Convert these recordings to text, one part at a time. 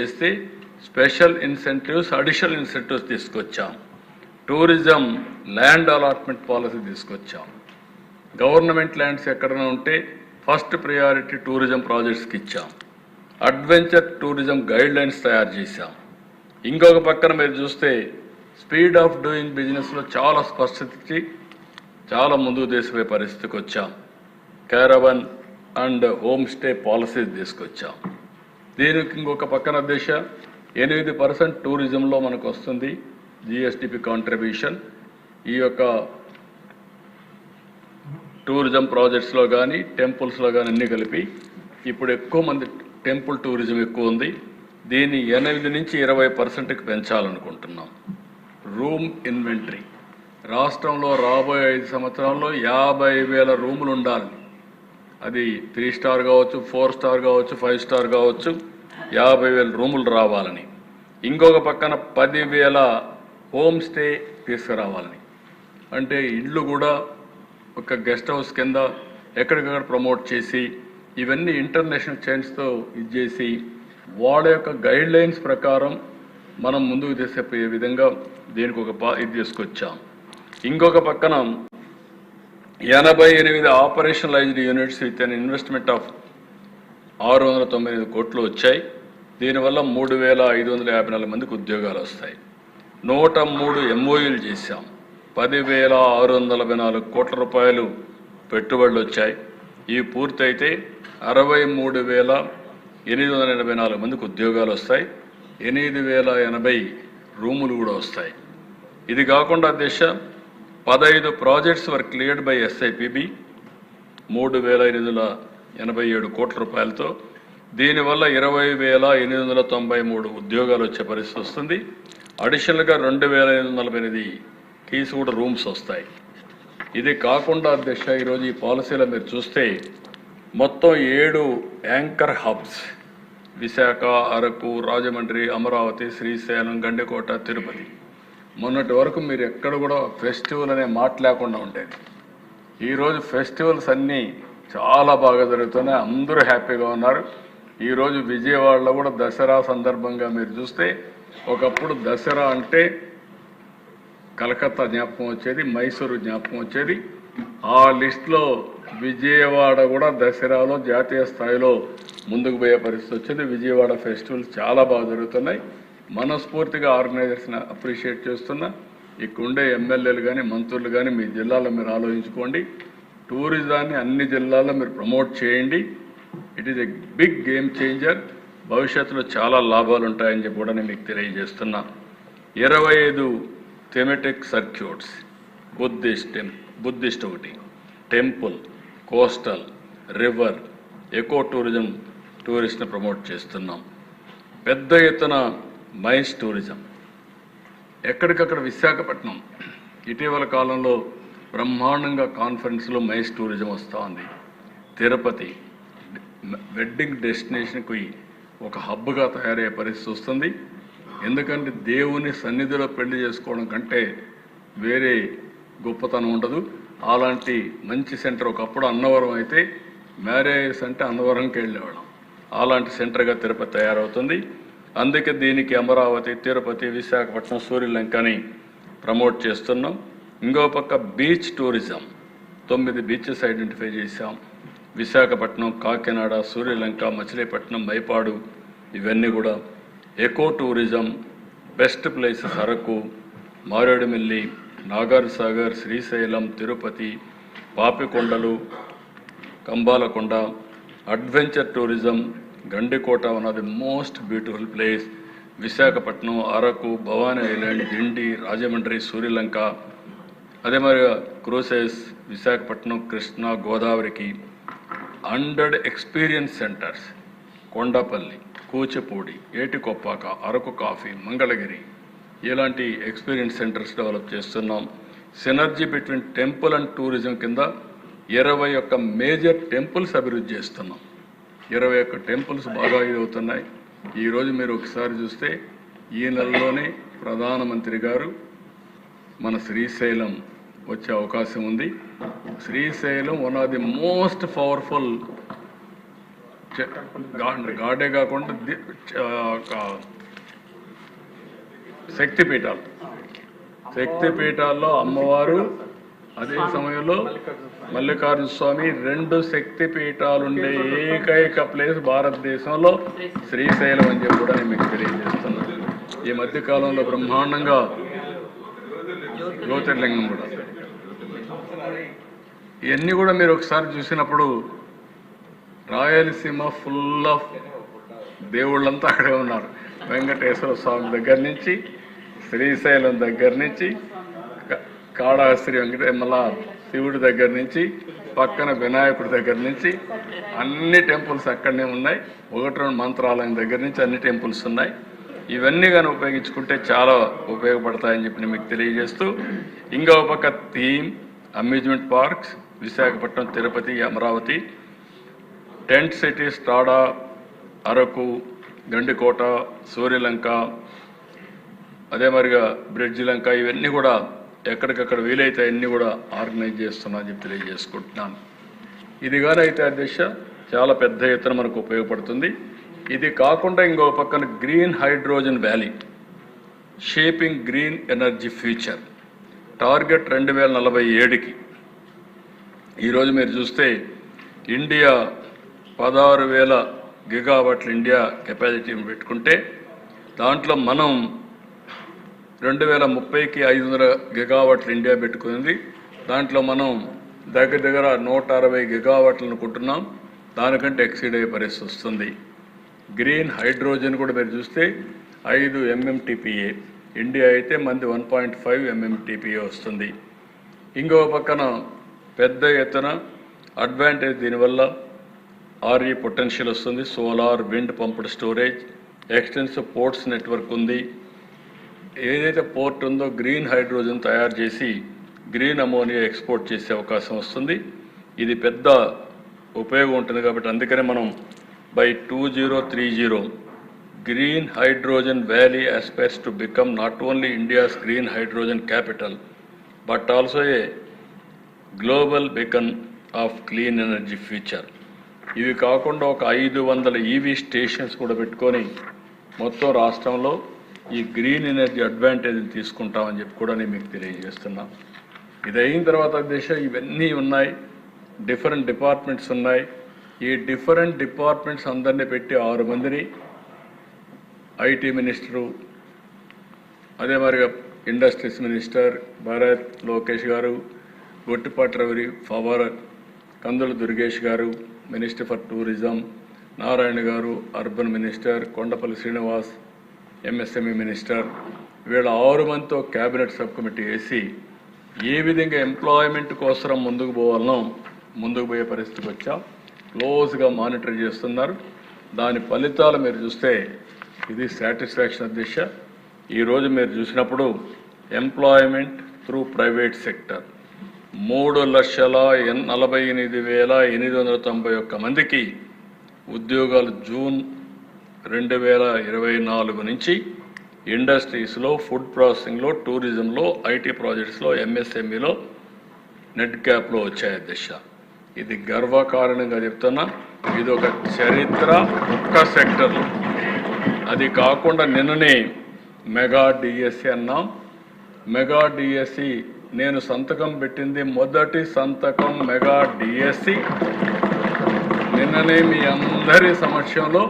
చేస్తే special incentives additional incentives తీసుకొచ్చాం. Tourism land allotment policy తీసుకొచ్చాం. గవర్నమెంట్ ల్యాండ్స్ ఎక్కడైనా ఉంటే ఫస్ట్ ప్రయారిటీ టూరిజం ప్రాజెక్ట్స్కి ఇచ్చాం. అడ్వెంచర్ టూరిజం గైడ్ లైన్స్ తయారు చేశాం. ఇంకొక పక్కన మీరు చూస్తే స్పీడ్ ఆఫ్ డూయింగ్ బిజినెస్లో చాలా స్పష్టత చాలా ముందుకు తీసుకుపోయే పరిస్థితికి వచ్చాం. Caravan and home stay policies తీసుకొచ్చాం. దీనికి ఇంకొక పక్కన దిశ ఎనిమిది పర్సెంట్ టూరిజంలో మనకు వస్తుంది జిఎస్టిపి కాంట్రిబ్యూషన్ ఈ యొక్క టూరిజం ప్రాజెక్ట్స్లో కానీ టెంపుల్స్లో కానీ అన్ని కలిపి ఇప్పుడు ఎక్కువ మంది టెంపుల్ టూరిజం ఎక్కువ ఉంది. దీన్ని ఎనిమిది నుంచి ఇరవై పర్సెంట్కి పెంచాలనుకుంటున్నాం. రూమ్ ఇన్వెంటరీ రాష్ట్రంలో రాబోయే ఐదు సంవత్సరాల్లో యాభై వేల రూములు ఉండాలి. అది త్రీ స్టార్ కావచ్చు ఫోర్ స్టార్ కావచ్చు ఫైవ్ స్టార్ కావచ్చు. యాభై వేల రూములు రావాలని. ఇంకొక పక్కన పదివేల హోమ్ స్టే తీసుకురావాలని. అంటే ఇళ్ళు కూడా ఒక గెస్ట్ హౌస్ కింద ఎక్కడికక్కడ ప్రమోట్ చేసి ఇవన్నీ ఇంటర్నేషనల్ చైన్స్తో ఇది చేసి వాళ్ళ యొక్క గైడ్ లైన్స్ ప్రకారం మనం ముందుకు తీసుకుపోయే విధంగా దీనికి ఒక పా ఇది తీసుకొచ్చాం. ఇంకొక పక్కన ఎనభై ఎనిమిది operationalised units with an investment of ఆరు వందల తొంభై ఐదు కోట్లు వచ్చాయి. దీనివల్ల మూడు వేల ఐదు వందల యాభై నాలుగు మందికి ఉద్యోగాలు వస్తాయి. నూట మూడు ఎంఓయూలు చేశాం. పదివేల ఆరు వందల నలభై నాలుగు కోట్ల రూపాయలు పెట్టుబడులు వచ్చాయి. ఇవి పూర్తయితే అరవై మూడు వేల ఎనిమిది వందల ఎనభై నాలుగు మందికి ఉద్యోగాలు వస్తాయి. ఎనిమిది వేల ఎనభై రూములు కూడా వస్తాయి. ఇది కాకుండా దిశ పదహైదు projects were cleared by SIPB మూడు వేల ఎనిమిది వందల ఎనభై ఏడు కోట్ల రూపాయలతో దీనివల్ల ఇరవై వేల ఎనిమిది వందల తొంభై మూడు ఉద్యోగాలు వచ్చే పరిస్థితి వస్తుంది. అడిషనల్గా రెండు వేల ఎనిమిది వందల నలభై ఎనిమిది కీస్ కూడా రూమ్స్ వస్తాయి. ఇది కాకుండా అధ్యక్ష ఈరోజు ఈ పాలసీలో మీరు చూస్తే మొత్తం ఏడు యాంకర్ హబ్స్ విశాఖ అరకు రాజమండ్రి అమరావతి శ్రీశైలం గండికోట తిరుపతి. మొన్నటి వరకు మీరు ఎక్కడ కూడా ఫెస్టివల్ అనే మాట లేకుండా ఉండేది. ఈరోజు ఫెస్టివల్స్ అన్నీ చాలా బాగా జరుగుతున్నాయి. అందరూ హ్యాపీగా ఉన్నారు. ఈరోజు విజయవాడలో కూడా దసరా సందర్భంగా మీరు చూస్తే ఒకప్పుడు దసరా అంటే కలకత్తా జ్ఞాపకం వచ్చేది మైసూరు జ్ఞాపకం వచ్చేది. ఆ లిస్ట్లో విజయవాడ కూడా దసరాలో జాతీయ స్థాయిలో ముందుకు పోయే పరిస్థితి వచ్చింది. విజయవాడ ఫెస్టివల్స్ చాలా బాగా జరుగుతున్నాయి. మనస్ఫూర్తిగా ఆర్గనైజర్స్ని అప్రిషియేట్ చేస్తున్నా. ఇక్కడ ఉండే ఎమ్మెల్యేలు కానీ మంత్రులు కానీ మీ జిల్లాలో మీరు ఆలోచించుకోండి. టూరిజాన్ని అన్ని జిల్లాల్లో మీరు ప్రమోట్ చేయండి. It is a big game changer భవిష్యత్తులో చాలా లాభాలు ఉంటాయని చెప్పి కూడా నేను మీకు తెలియజేస్తున్నా. ఇరవై ఐదు థెమెటిక్ సర్క్యూట్స్ బుద్ధిస్ట్ బుద్ధిస్ట్ ఒకటి temple coastal river eco tourism టూరిస్ట్ని promote చేస్తున్నాం. పెద్ద ఎత్తున మైన్స్ టూరిజం ఎక్కడికక్కడ విశాఖపట్నం ఇటీవల కాలంలో బ్రహ్మాండంగా కాన్ఫరెన్స్లో మైన్స్ టూరిజం వస్తూ ఉంది. తిరుపతి వెడ్డింగ్ డెస్టినేషన్కి ఒక హబ్గా తయారయ్యే పరిస్థితి వస్తుంది. ఎందుకంటే దేవుని సన్నిధిలో పెళ్ళి చేసుకోవడం కంటే వేరే గొప్పతనం ఉండదు. అలాంటి మంచి సెంటర్ ఒకప్పుడు అన్నవరం అయితే మ్యారేజెస్ అంటే అన్నవరంకి వెళ్ళేవాళ్ళం. అలాంటి సెంటర్గా తిరుపతి తయారవుతుంది. అందుకే దీనికి అమరావతి తిరుపతి విశాఖపట్నం సూర్యలంకని ప్రమోట్ చేస్తున్నాం. ఇంకో పక్క బీచ్ టూరిజం. తొమ్మిది బీచెస్ ఐడెంటిఫై చేశాం. విశాఖపట్నం కాకినాడ సూర్యలంక మచిలీపట్నం మైపాడు ఇవన్నీ కూడా eco tourism best places Araku Maredumilli Nagar Sagar Srisailam Tirupati Papikondalu Kambalakonda adventure tourism Gandikota one of the most beautiful place. Visakhapatnam Araku Bhavani island Dindi Rajahmundry Suryalanka. అదే మరి cruises Visakhapatnam Krishna గోదావరికి. Hundred experience centres. Kondapalli Kuchipudi Etikoppaka Araku coffee Mangalagiri ఇలాంటి experience centres develop చేస్తున్నాం. Synergy between temple and tourism కింద ఇరవై ఒక్క major temples అభివృద్ధి చేస్తున్నాం. ఇరవై ఒక్క టెంపుల్స్ బాగా ఇదవుతున్నాయి. ఈరోజు మీరు ఒకసారి చూస్తే ఈ నెలలోనే ప్రధానమంత్రి గారు మన శ్రీశైలం వచ్చే అవకాశం ఉంది. Srisailam one of the most powerful గాడే కాకుండా శక్తి పీఠాలు శక్తి పీఠాల్లో అమ్మవారు అదే సమయంలో మల్లికార్జున స్వామి రెండు శక్తి పీఠాలుండే ఏకైక ప్లేస్ భారతదేశంలో శ్రీశైలం అని చెప్పి కూడా నేను మీకు తెలియజేస్తున్నాను. ఈ మధ్య కాలంలో బ్రహ్మాండంగా జ్యోతిర్లింగం కూడా. ఇవన్నీ కూడా మీరు ఒకసారి చూసినప్పుడు రాయలసీమ ఫుల్ ఆఫ్ దేవుళ్ళంతా అక్కడే ఉన్నారు. వెంకటేశ్వర స్వామి దగ్గర నుంచి శ్రీశైలం దగ్గర నుంచి కాడాశ్రీ కాళహస్త్రి వెంకటే మళ్ళా శివుడి దగ్గర నుంచి పక్కన వినాయకుడి దగ్గర నుంచి అన్ని టెంపుల్స్ అక్కడనే ఉన్నాయి. ఒకటి రెండు మంత్రాలయం దగ్గర నుంచి అన్ని టెంపుల్స్ ఉన్నాయి. ఇవన్నీ కానీ ఉపయోగించుకుంటే చాలా ఉపయోగపడతాయని చెప్పి నేను మీకు తెలియజేస్తూ ఇంకో పక్క theme amusement parks Visakhapatnam Tirupati Amaravati tent cities Tada Araku Gandikota Suryalanka అదే మరిగా బ్రిడ్జ్ లంక ఇవన్నీ కూడా ఎక్కడికక్కడ వీలైతే అన్నీ కూడా ఆర్గనైజ్ చేస్తున్నా అని చెప్పి తెలియజేసుకుంటున్నాను ఇది కానీ అయితే అధ్యక్ష చాలా పెద్ద ఎత్తున మనకు ఉపయోగపడుతుంది. ఇది కాకుండా ఇంకో పక్కన green hydrogen valley shaping green energy future. Target రెండు వేల నలభై ఏడుకి ఈరోజు మీరు చూస్తే ఇండియా పదహారు వేల గిగావాట్ల ఇండియా కెపాసిటీని పెట్టుకుంటే దాంట్లో మనం రెండు వేల ముప్పైకి ఐదు వందల గిగావట్లు ఇండియా పెట్టుకుంది. దాంట్లో మనం దగ్గర దగ్గర నూట అరవై గిగావాట్లు అనుకుంటున్నాం. దానికంటే ఎక్సీడ్ అయ్యే పరిస్థితి వస్తుంది. గ్రీన్ హైడ్రోజన్ కూడా మీరు చూస్తే ఐదు ఎంఎంటీపీఏ ఇండియా అయితే మంది వన్ పాయింట్ ఫైవ్ ఎంఎంటీపీఏ వస్తుంది. ఇంకో పక్కన పెద్ద ఎత్తున అడ్వాంటేజ్ దీనివల్ల ఆర్ఈ పొటెన్షియల్ వస్తుంది. Solar wind pumped storage extensive ports network ఉంది. ఏదైతే పోర్ట్ ఉందో గ్రీన్ హైడ్రోజన్ తయారు చేసి గ్రీన్ అమోనియా ఎక్స్పోర్ట్ చేసే అవకాశం వస్తుంది. ఇది పెద్ద ఉపయోగం ఉంటుంది కాబట్టి అందుకనే మనం by two zero three zero green hydrogen valley aspires to become not only India's green hydrogen capital but also a global beacon of clean energy future ఇవి కాకుండా ఒక ఐదు వందల ఈవీ స్టేషన్స్ కూడా పెట్టుకొని మొత్తం రాష్ట్రంలో ఈ గ్రీన్ ఎనర్జీ అడ్వాంటేజ్ తీసుకుంటామని చెప్పి కూడా నేను మీకు తెలియజేస్తున్నా. ఇది అయిన తర్వాత దేశం ఇవన్నీ ఉన్నాయి. డిఫరెంట్ డిపార్ట్మెంట్స్ ఉన్నాయి. ఈ డిఫరెంట్ డిపార్ట్మెంట్స్ అందరినీ పెట్టి ఆరు మందిని ఐటీ మినిస్టరు అదే మరి industries minister Bharat Lokesh garu Gottipati Ravi power Kandula Durgesh garu minister for tourism Narayana garu urban minister Kondapalli Srinivas MSME minister వీళ్ళ ఆరు మందితో క్యాబినెట్ సబ్ కమిటీ వేసి ఏ విధంగా ఎంప్లాయ్మెంట్ కోసం ముందుకు పోవాలనో ముందుకు పోయే పరిస్థితికి వచ్చా. క్లోజ్గా మానిటర్ చేస్తున్నారు. దాని ఫలితాలు మీరు చూస్తే ఇది సాటిస్ఫాక్షన్ దిశ ఈరోజు మీరు చూసినప్పుడు ఎంప్లాయ్మెంట్ త్రూ ప్రైవేట్ సెక్టర్. మూడు లక్షల నలభై ఎనిమిది వేల ఎనిమిది వందల తొంభై ఒక్క మందికి ఉద్యోగాలు జూన్ రెండు వేల ఇరవై నాలుగు నుంచి ఇండస్ట్రీస్లో ఫుడ్ ప్రాసెసింగ్లో టూరిజంలో ఐటీ ప్రాజెక్ట్స్లో ఎంఎస్ఎంఈలో నెట్ క్యాప్లో వచ్చాయి దిశ ఇది గర్వకారణంగా చెప్తున్నా ఇది ఒక చరిత్ర ఒక్క సెక్టర్లో. అది కాకుండా నిన్ననే మెగా డిఎస్సి అన్నాం. మెగా డిఎస్సి నేను సంతకం పెట్టింది మొదటి సంతకం మెగా డిఎస్సి. నిన్ననే మీ అందరి సమక్షంలో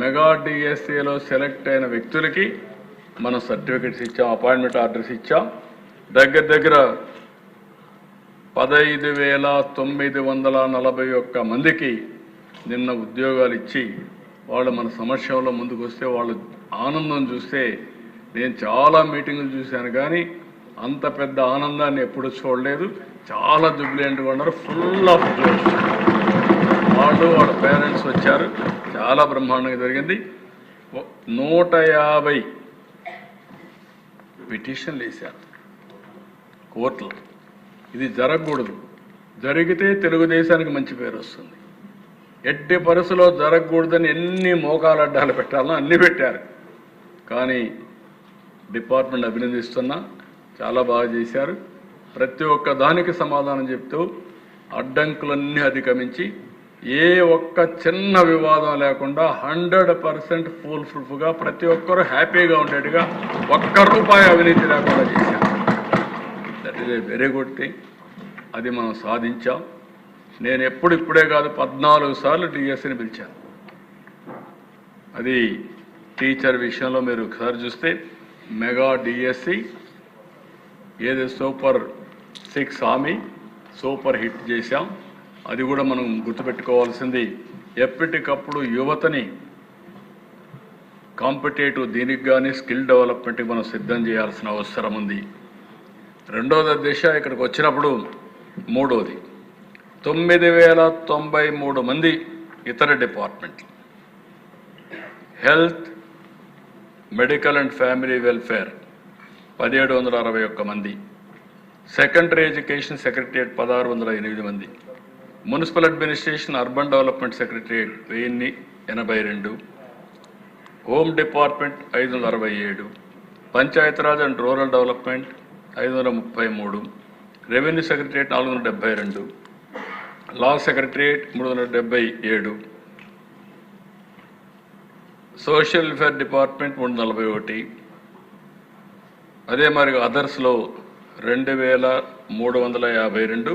మెగా డిఎస్సిలో సెలెక్ట్ అయిన వ్యక్తులకి మనం సర్టిఫికెట్స్ ఇచ్చాం అపాయింట్మెంట్ ఆర్డర్స్ ఇచ్చాం. దగ్గర దగ్గర పదహైదు వేల తొమ్మిది వందల నలభై ఒక్క మందికి నిన్న ఉద్యోగాలు ఇచ్చి వాళ్ళు మన సమస్యలో ముందుకు వస్తే వాళ్ళు ఆనందం చూస్తే నేను చాలా మీటింగులు చూశాను. కానీ అంత పెద్ద ఆనందాన్ని ఎప్పుడు చూడలేదు. చాలా జుబ్లియంట్గా ఉన్నారు. ఫుల్ ఆఫ్ జోష్ వాళ్ళు వాళ్ళ పేరెంట్స్ వచ్చారు. చాలా బ్రహ్మాండంగా జరిగింది. నూట యాభై పిటిషన్లు వేశారు. కోర్టులో. ఇది జరగకూడదు. జరిగితే తెలుగుదేశానికి మంచి పేరు వస్తుంది. ఎట్టి పరిస్థితిలో జరగకూడదని ఎన్ని మోకాలడ్డాలు పెట్టాలో అన్ని పెట్టారు. కానీ డిపార్ట్మెంట్ అభినందిస్తున్నా చాలా బాగా చేశారు. ప్రతి ఒక్క దానికి సమాధానం చెప్తూ అడ్డంకులన్నీ అధిగమించి ఏ ఒక్క చిన్న వివాదం లేకుండా హండ్రెడ్ పర్సెంట్ ఫుల్ ప్రూఫ్గా ప్రతి ఒక్కరూ హ్యాపీగా ఉండేట్టుగా ఒక్క రూపాయి అవినీతి లేకుండా చేశారు. That is a very good thing అది మనం సాధించాం. నేను ఎప్పుడు ఇప్పుడే కాదు పద్నాలుగు సార్లు డిఎస్సిని పిలిచాను. అది టీచర్ విషయంలో మీరు ఒకసారి చూస్తే మెగా డిఎస్సి ఏది సూపర్ సిక్స్ హామీ సూపర్ హిట్ చేశాం. అది కూడా మనం గుర్తుపెట్టుకోవాల్సింది. ఎప్పటికప్పుడు యువతని కాంపిటేటివ్ దీనికి కానీ స్కిల్ డెవలప్మెంట్కి మనం సిద్ధం చేయాల్సిన అవసరం ఉంది. రెండోది దిశ ఇక్కడికి వచ్చినప్పుడు మూడోది. తొమ్మిది వేల తొంభై మూడు మంది ఇతర డిపార్ట్మెంట్లు. Health medical and family welfare. పదిహేడు వందల అరవై ఒక్క మంది. సెకండరీ ఎడ్యుకేషన్ సెక్రటరియట్ పదహారు వందల ఎనిమిది మంది. Municipal administration urban development secretariat వెయ్యిన్ని ఎనభై రెండు. హోమ్ డిపార్ట్మెంట్ ఐదు వందల అరవై ఏడు. పంచాయతీరాజ్ అండ్ రూరల్ డెవలప్మెంట్ ఐదు వందల ముప్పై మూడు. రెవెన్యూ సెక్రటరియట్ నాలుగు వందల డెబ్బై రెండు. లా సెక్రటరియట్ మూడు వందల డెబ్బై ఏడు. సోషల్ వెల్ఫేర్ డిపార్ట్మెంట్ మూడు నలభై ఒకటి. అదే మరి అదర్స్లో రెండు వేల మూడు వందల యాభై రెండు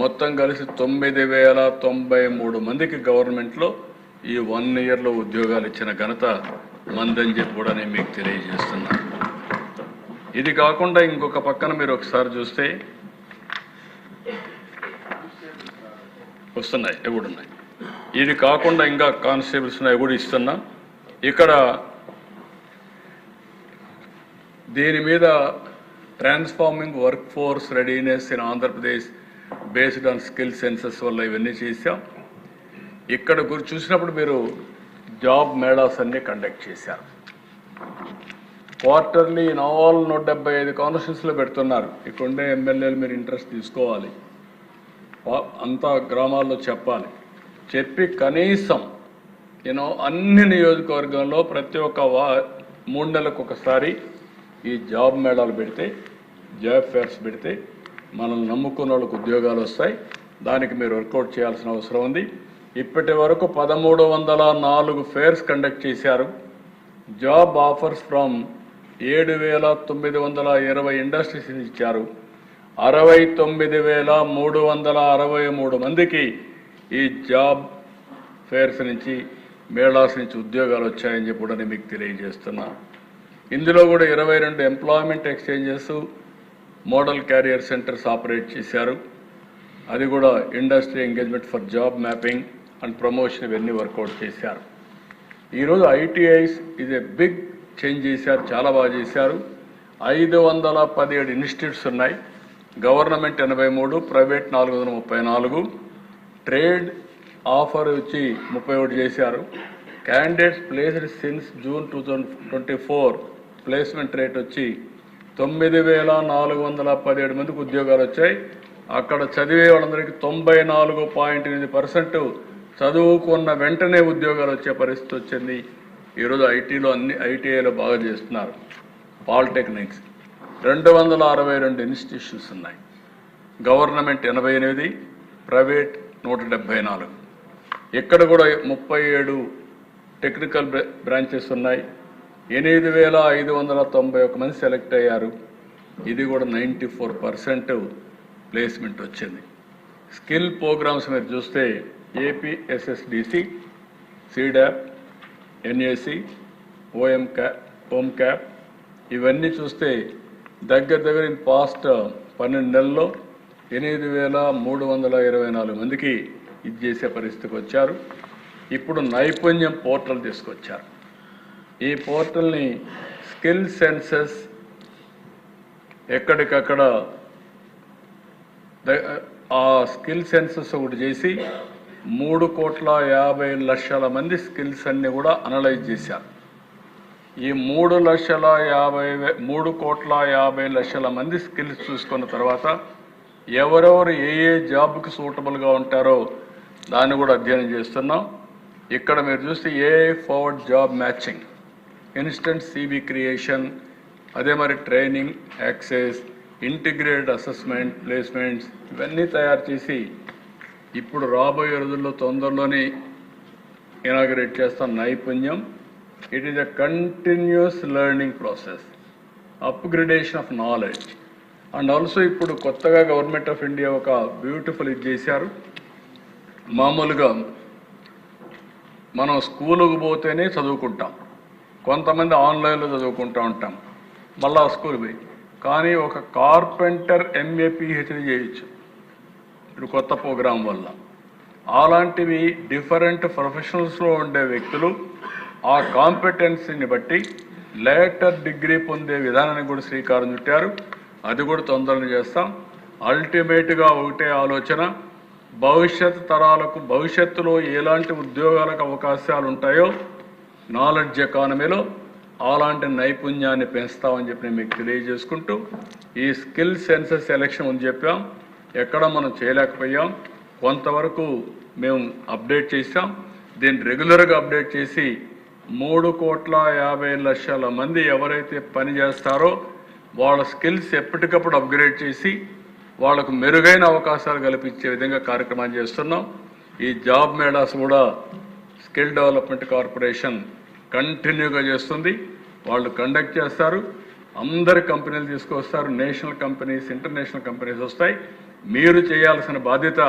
మొత్తం కలిసి తొమ్మిది వేల తొంభై మూడు మందికి గవర్నమెంట్లో ఈ వన్ ఇయర్లో ఉద్యోగాలు ఇచ్చిన ఘనత మందని చెప్పి కూడా నేను మీకు తెలియజేస్తున్నాను ఇది కాకుండా ఇంకొక పక్కన మీరు ఒకసారి చూస్తే వస్తున్నాయి ఇవి కూడా ఉన్నాయి. ఇది కాకుండా ఇంకా కానిస్టేబుల్స్ ఉన్నాయి కూడా ఇస్తున్నాం. ఇక్కడ దీని మీద transforming work force readiness in Andhra Pradesh based on skill census వల్ల ఇవన్నీ చేశాం. ఇక్కడ గురి చూసినప్పుడు మీరు జాబ్ మేళాస్ అన్ని కండక్ట్ చేశారు. క్వార్టర్లీ ఇన్ ఆల్ నూట డెబ్బై ఐదు కాన్స్టిట్యూన్స్లో పెడుతున్నారు. ఇక్కడుండే ఎమ్మెల్యేలు మీరు ఇంట్రెస్ట్ తీసుకోవాలి. వా- అంతా గ్రామాల్లో చెప్పాలి. చెప్పి కనీసం యూనో అన్ని నియోజకవర్గంలో ప్రతి ఒక్క వా మూడు నెలలకు ఒకసారి ఈ జాబ్ మేళాలు పెడితే జాబ్ ఫేర్స్ పెడితే మనల్ని నమ్ముకున్న వాళ్ళకు ఉద్యోగాలు వస్తాయి. దానికి మీరు వర్కౌట్ చేయాల్సిన అవసరం ఉంది. ఇప్పటి వరకు పదమూడు వందల నాలుగు ఫేర్స్ కండక్ట్ చేశారు. జాబ్ ఆఫర్స్ ఫ్రమ్ ఏడు వేల తొమ్మిది వందల ఇరవై ఇండస్ట్రీస్ ఇచ్చారు. అరవై తొమ్మిది వేల మూడు వందల అరవై మూడు మందికి ఈ జాబ్ ఫేర్స్ నుంచి మేళాస్ నుంచి ఉద్యోగాలు వచ్చాయని చెప్పి కూడా నేను మీకు తెలియజేస్తున్నా. ఇందులో కూడా ఇరవై రెండు employment exchanges model career centres operate చేశారు. అది కూడా industry engagement for job mapping and promotion ఇవన్నీ వర్కౌట్ చేశారు. ఈరోజు ఐటీఐస్ ఇది బిగ్ చేంజ్ చేశారు చాలా బాగా చేశారు. ఐదు వందల పదిహేడు ఇన్స్టిట్యూట్స్ ఉన్నాయి. గవర్నమెంట్ ఎనభై మూడు ప్రైవేట్ నాలుగు వందల ముప్పై నాలుగు. ట్రేడ్ ఆఫర్ వచ్చి ముప్పై ఒకటి చేశారు. Candidates placed since June two thousand twenty four placement rate వచ్చి తొమ్మిది వేల నాలుగు వందల పదిహేడు మందికి ఉద్యోగాలు వచ్చాయి. అక్కడ చదివే వాళ్ళందరికీ తొంభై నాలుగు పాయింట్ ఎనిమిది పర్సెంట్ చదువుకున్న వెంటనే ఉద్యోగాలు వచ్చే పరిస్థితి వచ్చింది. ఈరోజు ఐటీలో అన్ని ఐటీఐలో బాగా చేస్తున్నారు. పాలిటెక్నిక్స్. రెండు వందల అరవై రెండు ఇన్స్టిట్యూషన్స్ ఉన్నాయి. గవర్నమెంట్ ఎనభై ఎనిమిది ప్రైవేట్ నూట డెబ్భై నాలుగు. ఇక్కడ కూడా ముప్పై ఏడు టెక్నికల్ బ్రాంచెస్ ఉన్నాయి. ఎనిమిది వేల ఐదు వందల తొంభై ఒక మంది సెలెక్ట్ అయ్యారు. ఇది కూడా నైంటీ ఫోర్ పర్సెంట్ ప్లేస్మెంట్ వచ్చింది. స్కిల్ ప్రోగ్రామ్స్ మీరు చూస్తే APSSDC SEEDAP NAC OMCAP home cap ఇవన్నీ చూస్తే దగ్గర దగ్గర ఇన్ పాస్ట్ పన్నెండు నెలల్లో ఎనిమిది వేల మూడు వందల ఇరవై నాలుగు మందికి ఇది చేసే పరిస్థితికి వచ్చారు. ఇప్పుడు నైపుణ్యం పోర్టల్ తీసుకొచ్చారు. ఈ పోర్టల్ని స్కిల్ సెన్సెస్ ఎక్కడికక్కడ ఆ స్కిల్ సెన్సెస్ ఒకటి చేసి మూడు కోట్ల యాభై లక్షల మంది స్కిల్స్ అన్ని కూడా అనలైజ్ చేశారు ఈ మూడు లక్షల యాభై మూడు కోట్ల యాభై లక్షల మంది స్కిల్స్ చూసుకున్న తర్వాత ఎవరెవరు ఏ ఏ జాబ్కి సూటబుల్గా ఉంటారో దాన్ని కూడా అధ్యయనం చేస్తున్నాం. ఇక్కడ మీరు చూస్తే a forward job matching. Instant CV creation అదే మరి training access integrated assessment placements ఇవన్నీ తయారు చేసి ఇప్పుడు రాబోయే రోజుల్లో తొందరలోనే ఇనాగరేట్ చేస్తాం నైపుణ్యం. It is a continuous learning process upgradation of knowledge and also ఇప్పుడు కొత్తగా గవర్నమెంట్ ఆఫ్ ఇండియా ఒక బ్యూటిఫుల్ ఇది చేశారు. మామూలుగా మనం స్కూలుకు పోతేనే చదువుకుంటాం. కొంతమంది ఆన్లైన్లో చదువుకుంటూ ఉంటాం. మళ్ళా స్కూల్ పోయి. కానీ ఒక కార్పెంటర్ ఎంఏ పిహెచ్డి చేయొచ్చు. ఇప్పుడు కొత్త ప్రోగ్రాం వల్ల. అలాంటివి డిఫరెంట్ ప్రొఫెషనల్స్లో ఉండే వ్యక్తులు ఆ కాంపిటెన్సీని బట్టి లేటర్ డిగ్రీ పొందే విధానాన్ని కూడా శ్రీకారం చుట్టారు. అది కూడా తొందరగా చేస్తాం. అల్టిమేట్గా ఒకటే ఆలోచన. భవిష్యత్ తరాలకు భవిష్యత్తులో ఎలాంటి ఉద్యోగాలకు అవకాశాలు ఉంటాయో నాలెడ్జ్ ఎకానమీలో అలాంటి నైపుణ్యాన్ని పెంచుతామని చెప్పి నేను మీకు తెలియజేసుకుంటూ ఈ స్కిల్ సెన్సస్ ఎలక్షన్ అని చెప్పాం. ఎక్కడ మనం చేయలేకపోయాం. కొంతవరకు మేము అప్డేట్ చేసాం దీన్ని రెగ్యులర్గా అప్డేట్ చేసి మూడు కోట్ల యాభై లక్షల మంది ఎవరైతే పని చేస్తారో వాళ్ళ స్కిల్స్ ఎప్పటికప్పుడు అప్గ్రేడ్ చేసి వాళ్ళకు మెరుగైన అవకాశాలు కల్పించే విధంగా కార్యక్రమాలు చేస్తున్నాం. ఈ జాబ్ మేళాస్ కూడా స్కిల్ డెవలప్మెంట్ కార్పొరేషన్ కంటిన్యూగా చేస్తుంది. వాళ్ళు కండక్ట్ చేస్తారు. అందరి కంపెనీలు తీసుకొస్తారు. నేషనల్ కంపెనీస్ ఇంటర్నేషనల్ కంపెనీస్ వస్తాయి. మీరు చేయాల్సిన బాధ్యత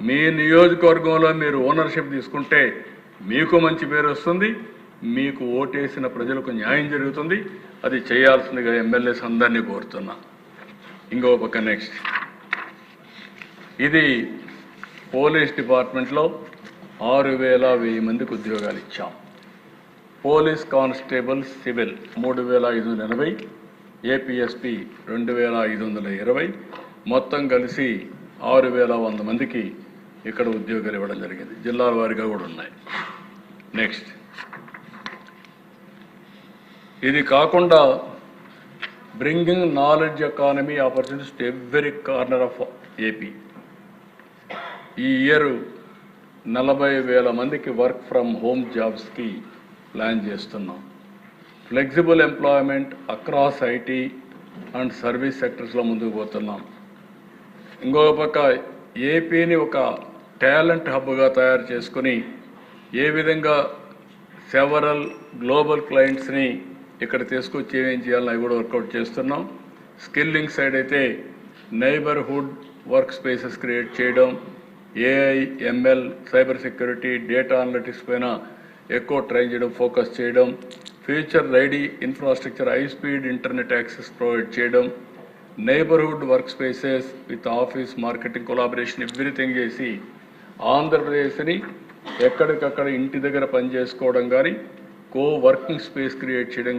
మీ నియోజకవర్గంలో మీరు ఓనర్షిప్ తీసుకుంటే మీకు మంచి పేరు వస్తుంది. మీకు ఓటేసిన ప్రజలకు న్యాయం జరుగుతుంది. అది చేయాల్సిందిగా ఎమ్మెల్యేస్ అందరినీ కోరుతున్నా. ఇంకో పక్క నెక్స్ట్ ఇది పోలీస్ డిపార్ట్మెంట్లో ఆరు వేల వెయ్యి మందికి ఉద్యోగాలు ఇచ్చాం. పోలీస్ కానిస్టేబుల్ సివిల్ మూడు వేల ఐదు వందల ఎనభై ఏపీఎస్పి రెండు వేల ఐదు వందల ఇరవై మొత్తం కలిసి ఆరు వేల వంద మందికి ఇక్కడ ఉద్యోగాలు ఇవ్వడం జరిగింది. జిల్లాల వారీగా కూడా ఉన్నాయి. నెక్స్ట్ ఇది కాకుండా bringing knowledge economy opportunities to every corner of AP ఈ ఇయర్ నలభై వేల మందికి వర్క్ ఫ్రమ్ హోమ్ జాబ్స్కి ప్లాన్ చేస్తున్నాం. Flexible employment across IT and service సెక్టర్స్లో ముందుకు పోతున్నాం. ఇంకొక పక్క ఏపీని ఒక టాలెంట్ హబ్గా తయారు చేసుకుని ఏ విధంగా సెవరల్ గ్లోబల్ క్లయింట్స్ని ఇక్కడ తీసుకొచ్చి ఏమేం చేయాలని అవి కూడా వర్కౌట్ చేస్తున్నాం. స్కిల్లింగ్ సైడ్ అయితే నైబర్హుడ్ వర్క్ స్పేసెస్ క్రియేట్ చేయడం AI ML cyber security data analytics పైన ఎక్కువ ట్రై చేయడం ఫోకస్ చేయడం future ready infrastructure high speed internet access provide చేయడం neighbourhood work spaces with office marketing collaboration everything చేసి ఆంధ్రప్రదేశ్ని ఎక్కడికక్కడ ఇంటి దగ్గర పని చేసుకోవడం కానీ కో వర్కింగ్ స్పేస్ క్రియేట్ చేయడం